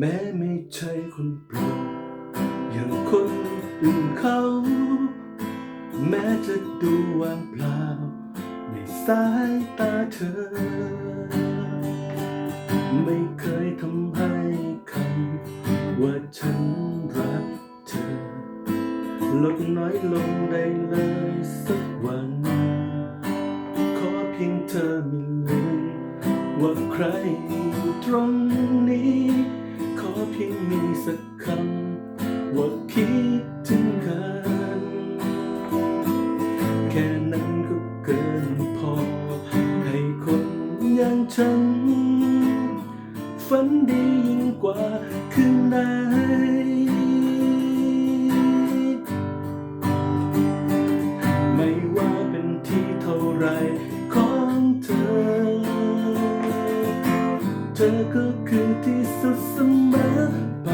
แม้ไม่ใช่คนโปรดอย่างคนอื่นเขา แม้จะดูว่างเปล่า ในสายตาเธอ ไม่เคยทำให้คำว่าฉันรักเธอ ลดน้อยลงได้เลยสักวัน ขอเพียงเธอไม่ลืมว่าใครอยู่ตรงนี้ อเพียงมีสักคำว่าคิดถึงกันแค่นั้นก็เกินพอ ให้คนอย่างฉัน ฝันดียิ่งกว่าคืนไหน เธอก็คือที่สุดเสมอไป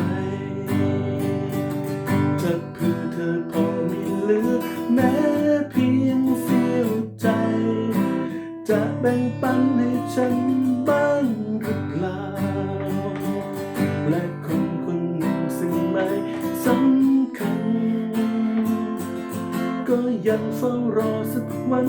ถ้าเพื่อเธอพอมีเหลือแม้เพียงเสี้ยวใจ จะแบ่งปันให้ฉันบ้างหรือเปล่า และคนคนหนึ่งซึ่งไม่สำคัญ ก็ยังเฝ้ารอสักวัน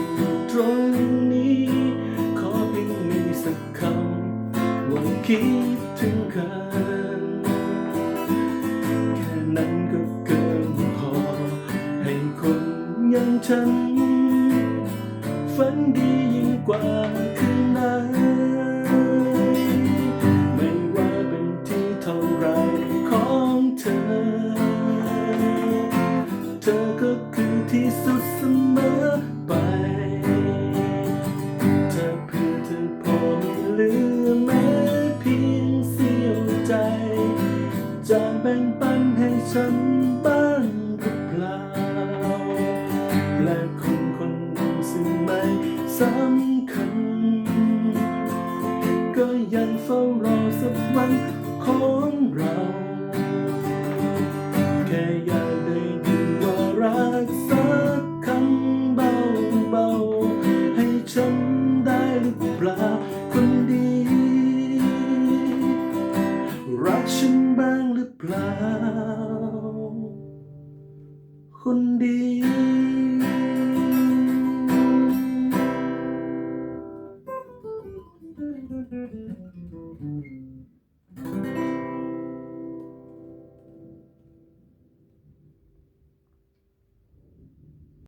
ตรงนี้ ขอเพียงมีสักคำว่าคิดถึงกันแค่นั้นก็เกินพอ ให้คนอย่างฉัน ฝันดียิ่งกว่าคืนไหนไม่ว่าเป็นที่เท่าไรของเธอ เธอก็คือที่สุด เธอพอไม่ลืมแม้เพียงเสียวใจ จะแบ่งปันให้ฉันบ้างหรือเปล่า และคุคนดูซึ่งไม่สำคัญ ก็ยังเฝ้ารอ บ้างหรือเปล่า คนดี